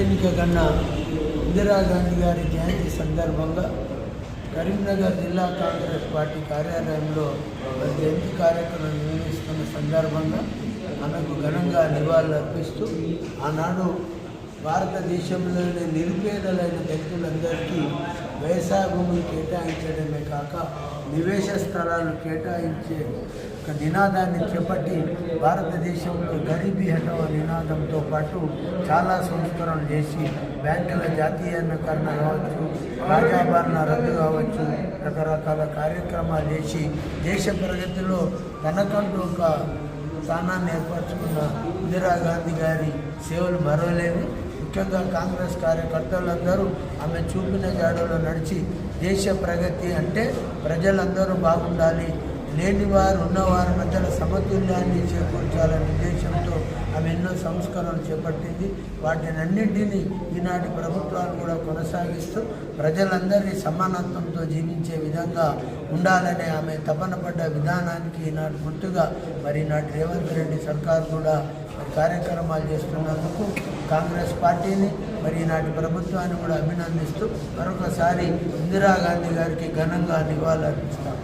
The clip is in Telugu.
ఎన్నిక కన్నా ఇందిరాగాంధీ గారి జయంతి సందర్భంగా కరీంనగర్ జిల్లా కాంగ్రెస్ పార్టీ కార్యాలయంలో జయంతి కార్యక్రమం నిర్వహిస్తున్న సందర్భంగా ఆమెకు ఘనంగా నివాళులు అర్పిస్తూ ఆనాడు భారతదేశంలోని నిరుపేదలైన వ్యక్తులందరికీ వ్యవసాయ భూములు కేటాయించడమే కాక నివేశ స్థలాలు కేటాయించే ఒక నినాదాన్ని చేపట్టి భారతదేశంలో గరీబీ హటవ నినాదంతో పాటు చాలా సంస్కరణలు చేసి బ్యాంకుల జాతీయకరణ కావచ్చు రాజాభరణ రద్దు కావచ్చు రకరకాల కార్యక్రమాలు చేసి దేశ ప్రగతిలో తనకంటూ ఒక స్థానాన్ని ఏర్పరచుకున్న ఇందిరాగాంధీ గారి సేవలు మరవలేవు. ముఖ్యంగా కాంగ్రెస్ కార్యకర్తలందరూ ఆమె చూపిన జాడలో నడిచి దేశ ప్రగతి అంటే ప్రజలందరూ బాగుండాలి. లేనివారు ఉన్నవారి మధ్యలో సమతుల్యాన్ని చేకూర్చాలనే ఉద్దేశంతో ఎన్నో సంస్కరణలు చేపట్టింది. వాటిని అన్నింటినీ ఈనాటి ప్రభుత్వాలు కూడా కొనసాగిస్తూ ప్రజలందరినీ సమానత్వంతో జీవించే విధంగా ఉండాలనే ఆమె తపన పడ్డ విధానానికి ఈనాటి గుర్తుగా మరి ఈనాటి రేవంత్ రెడ్డి సర్కార్ కూడా మరి కార్యక్రమాలు చేస్తున్నందుకు కాంగ్రెస్ పార్టీని మరి ఈనాటి ప్రభుత్వాన్ని కూడా అభినందిస్తూ మరొకసారి ఇందిరాగాంధీ గారికి ఘనంగా నివాళులర్పిస్తాం.